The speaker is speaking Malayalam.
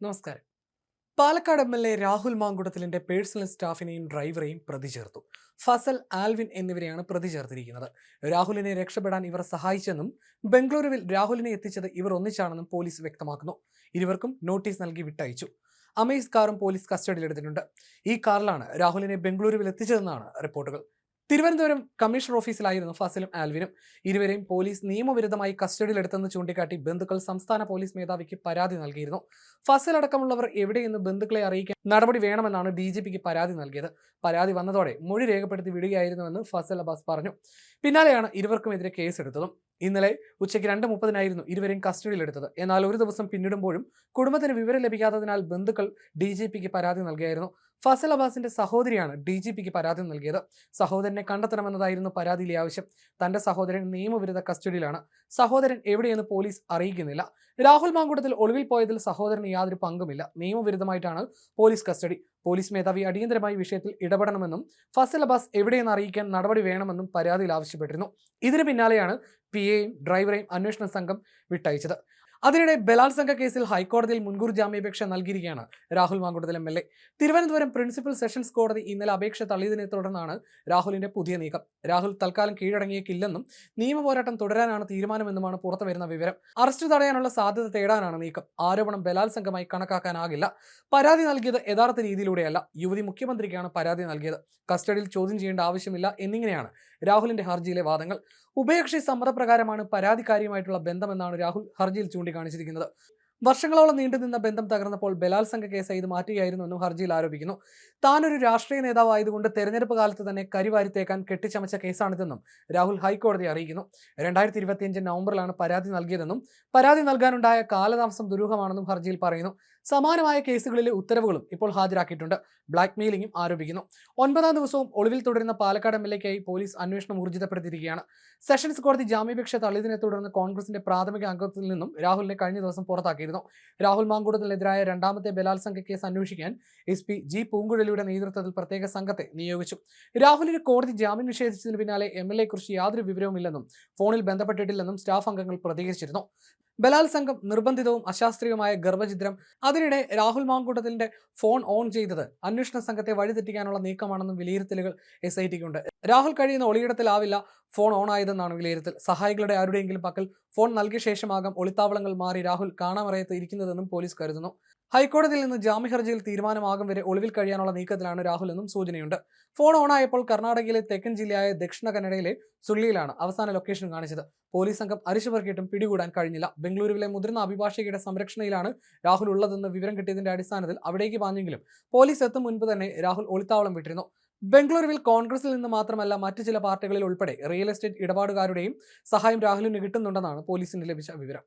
നമസ്കാരം. Palakkad M L A Rahul മാങ്കുടത്തിലിന്റെ personal സ്റ്റാഫിനെയും ഡ്രൈവറെയും പ്രതി ചേർത്തു ഫസൽ ആൽവിൻ എന്നിവരെയാണ് പ്രതി ചേർത്തിരിക്കുന്നത് രാഹുലിനെ രക്ഷപ്പെടാൻ ഇവർ സഹായിച്ചെന്നും ബംഗളൂരുവിൽ രാഹുലിനെ എത്തിച്ചത് ഇവർ ഒന്നിച്ചാണെന്നും പോലീസ് വ്യക്തമാക്കുന്നു. ഇരുവർക്കും നോട്ടീസ് നൽകി വിട്ടയച്ചു. അമേസ് കാറും പോലീസ് കസ്റ്റഡിയിലെടുത്തിട്ടുണ്ട്. ഈ കാറിലാണ് രാഹുലിനെ ബംഗളൂരുവിൽ എത്തിച്ചതെന്നാണ് റിപ്പോർട്ടുകൾ. തിരുവനന്തപുരം കമ്മീഷണർ ഓഫീസിലായിരുന്നു ഫസലും ആൽവിനും. ഇരുവരെയും പോലീസ് നിയമവിരുദ്ധമായി കസ്റ്റഡിയിലെടുത്തെന്ന് ചൂണ്ടിക്കാട്ടി ബന്ധുക്കൾ സംസ്ഥാന പോലീസ് മേധാവിക്ക് പരാതി നൽകിയിരുന്നു. ഫസൽ അടക്കമുള്ളവർ എവിടെയെന്ന് ബന്ധുക്കളെ അറിയിക്കാൻ നടപടി വേണമെന്നാണ് ഡി ജി പിക്ക് പരാതി നൽകിയത്. പരാതി വന്നതോടെ മൊഴി രേഖപ്പെടുത്തി വിടുകയായിരുന്നുവെന്ന് ഫസൽ അബ്ബാസ് പറഞ്ഞു. പിന്നാലെയാണ് ഇരുവർക്കുമെതിരെ കേസെടുത്തതും. ഇന്നലെ ഉച്ചയ്ക്ക് രണ്ട് മുപ്പതിനായിരുന്നു ഇരുവരെയും കസ്റ്റഡിയിലെടുത്തത്. എന്നാൽ ഒരു ദിവസം പിന്നിടുമ്പോഴും കുടുംബത്തിന് വിവരം ലഭിക്കാത്തതിനാൽ ബന്ധുക്കൾ ഡി പരാതി നൽകിയായിരുന്നു. ഫസൽ അബ്ബാസിന്റെ സഹോദരിയാണ് ഡി ജി പിക്ക് പരാതി നൽകിയത്. സഹോദരനെ കണ്ടെത്തണമെന്നതായിരുന്നു പരാതിയിലെ ആവശ്യം. തന്റെ സഹോദരൻ നിയമവിരുദ്ധ കസ്റ്റഡിയിലാണ്. സഹോദരൻ എവിടെയെന്ന് പോലീസ് അറിയിക്കുന്നില്ല. രാഹുൽ മാങ്കൂട്ടത്തിൽ ഒളിവിൽ പോയതിൽ സഹോദരന് യാതൊരു പങ്കുമില്ല. നിയമവിരുദ്ധമായിട്ടാണ് പോലീസ് കസ്റ്റഡി. പോലീസ് മേധാവി അടിയന്തരമായി വിഷയത്തിൽ ഇടപെടണമെന്നും ഫസൽ അബ്ബാസ് എവിടെയെന്ന് അറിയിക്കാൻ നടപടി വേണമെന്നും പരാതിയിൽ ആവശ്യപ്പെട്ടിരുന്നു. ഇതിന് പിന്നാലെയാണ് പി എയും ഡ്രൈവറെയും അന്വേഷണ സംഘം വിട്ടയച്ചത്. അതിനിടെ ബലാത്സംഗ കേസിൽ ഹൈക്കോടതിയിൽ മുൻകൂർ ജാമ്യാപേക്ഷ നൽകിയിരിക്കുകയാണ് Rahul Mankootathil M L A. Thiruvananthapuram principal sessions കോടതി ഇന്നലെ അപേക്ഷ തള്ളിയതിനെ തുടർന്നാണ് രാഹുലിന്റെ പുതിയ നീക്കം. രാഹുൽ തൽക്കാലം കീഴടങ്ങിയേക്കില്ലെന്നും നിയമപോരാട്ടം തുടരാനാണ് തീരുമാനമെന്നുമാണ് പുറത്തു വരുന്ന വിവരം. അറസ്റ്റ് തടയാനുള്ള സാധ്യത തേടാനാണ് നീക്കം. ആരോപണം ബലാത്സംഗമായി കണക്കാക്കാനാകില്ല. പരാതി നൽകിയത് യഥാർത്ഥ രീതിയിലൂടെയല്ല. യുവതി മുഖ്യമന്ത്രിക്കാണ് പരാതി നൽകിയത്. കസ്റ്റഡിയിൽ ചോദ്യം ചെയ്യേണ്ട ആവശ്യമില്ല എന്നിങ്ങനെയാണ് രാഹുലിന്റെ ഹർജിയിലെ വാദങ്ങൾ. ഉഭയകക്ഷി സമ്മതപ്രകാരമാണ് പരാതിക്കാരിയുമായിട്ടുള്ള ബന്ധമെന്നാണ് രാഹുൽ ഹർജിയിൽ ചൂണ്ടിക്കാണിച്ചിരിക്കുന്നത് വർഷങ്ങളോളം നീണ്ടുനിന്ന ബന്ധം തകർന്നപ്പോൾ ബലാത്സംഗ കേസ് ഇത് മാറ്റുകയായിരുന്നുവെന്നും ഹർജിയിൽ ആരോപിക്കുന്നു. താനൊരു രാഷ്ട്രീയ നേതാവായതുകൊണ്ട് തെരഞ്ഞെടുപ്പ് കാലത്ത് തന്നെ കരിവാരിത്തേക്കാൻ കെട്ടിച്ചമച്ച കേസാണിതെന്നും രാഹുൽ ഹൈക്കോടതി അറിയിക്കുന്നു. രണ്ടായിരത്തി ഇരുപത്തിയഞ്ച് നവംബറിലാണ് പരാതി നൽകിയതെന്നും പരാതി നൽകാനുണ്ടായ കാലതാമസം ദുരൂഹമാണെന്നും ഹർജിയിൽ പറയുന്നു. സമാനമായ കേസുകളിലെ ഉത്തരവുകളും ഇപ്പോൾ ഹാജരാക്കിയിട്ടുണ്ട്. ബ്ലാക്ക് മെയിലിംഗും ആരോപിക്കുന്നു. ഒൻപതാം ദിവസവും ഒളിവിൽ തുടരുന്ന പാലക്കാട് എം എൽ എക്കായി പോലീസ് അന്വേഷണം ഊർജിതപ്പെടുത്തിയിരിക്കുകയാണ്. സെഷൻസ് കോടതി ജാമ്യാപേക്ഷ തള്ളിയതിനെ തുടർന്ന് കോൺഗ്രസിന്റെ പ്രാഥമിക അംഗത്തിൽ നിന്നും രാഹുലിനെ കഴിഞ്ഞ ദിവസം പുറത്താക്കിയിരുന്നു രാഹുൽ മാങ്കൂടത്തിനെതിരായ രണ്ടാമത്തെ ബലാത്സംഗ കേസ് അന്വേഷിക്കാൻ എസ് പി ജി പൂങ്കുഴലിയുടെ നേതൃത്വത്തിൽ പ്രത്യേക സംഘത്തെ നിയോഗിച്ചു. രാഹുലിന് കോടതി ജാമ്യം നിഷേധിച്ചതിന് പിന്നാലെ എം എൽ എക്കുറിച്ച് യാതൊരു വിവരവുമില്ലെന്നും ഫോണിൽ ബന്ധപ്പെട്ടിട്ടില്ലെന്നും സ്റ്റാഫ് അംഗങ്ങൾ പ്രതികരിച്ചിരുന്നു. ബലാത്സംഗം നിർബന്ധിതവും അശാസ്ത്രീയവുമായ ഗർഭചിത്രം അതിനിടെ രാഹുൽ മാങ്കൂട്ടത്തിന്റെ ഫോൺ ഓൺ ചെയ്തത് അന്വേഷണ സംഘത്തെ വഴിതെറ്റിക്കാനുള്ള നീക്കമാണെന്നും വിലയിരുത്തലുകൾ എസ് ഐ ടിക്കുണ്ട് രാഹുൽ കഴിയുന്ന ഒളിയിടത്തിലാവില്ല ഫോൺ ഓൺ ആയതെന്നാണ് വിലയിരുത്തൽ. സഹായികളുടെ ആരുടെയെങ്കിലും പക്കൽ ഫോൺ നൽകിയ ശേഷമാകാം ഒളിത്താവളങ്ങൾ മാറി രാഹുൽ കാണാമറയത്ത് ഇരിക്കുന്നതെന്നും പോലീസ് കരുതുന്നു. ഹൈക്കോടതിയിൽ നിന്ന് ജാമ്യ ഹർജിയിൽ തീരുമാനമാകും വരെ ഒളിവിൽ കഴിയാനുള്ള നീക്കത്തിലാണ് രാഹുൽ എന്നും സൂചനയുണ്ട്. ഫോൺ ഓൺ ആയപ്പോൾ കർണാടകയിലെ തെക്കൻ ജില്ലയായ ദക്ഷിണ കന്നഡയിലെ സുള്ളിയിലാണ് അവസാന ലൊക്കേഷൻ കാണിച്ചത്. പോലീസ് സംഘം അരിശുപർക്കിട്ടും പിടികൂടാൻ കഴിഞ്ഞില്ല. ബംഗളൂരുവിലെ മുതിർന്ന അഭിഭാഷകയുടെ സംരക്ഷണയിലാണ് രാഹുൽ ഉള്ളതെന്ന് വിവരം കിട്ടിയതിന്റെ അടിസ്ഥാനത്തിൽ അവിടേക്ക് പാഞ്ഞെങ്കിലും പോലീസ് എത്തും മുൻപ് തന്നെ രാഹുൽ ഒളിത്താവളം വിട്ടിരുന്നു. ബംഗളൂരുവിൽ കോൺഗ്രസിൽ നിന്ന് മാത്രമല്ല മറ്റു ചില പാർട്ടികളിൽ ഉൾപ്പെടെ റിയൽ എസ്റ്റേറ്റ് ഇടപാടുകാരുടെയും സഹായം രാഹുലിന് കിട്ടുന്നുണ്ടെന്നാണ് പോലീസിന് ലഭിച്ച വിവരം.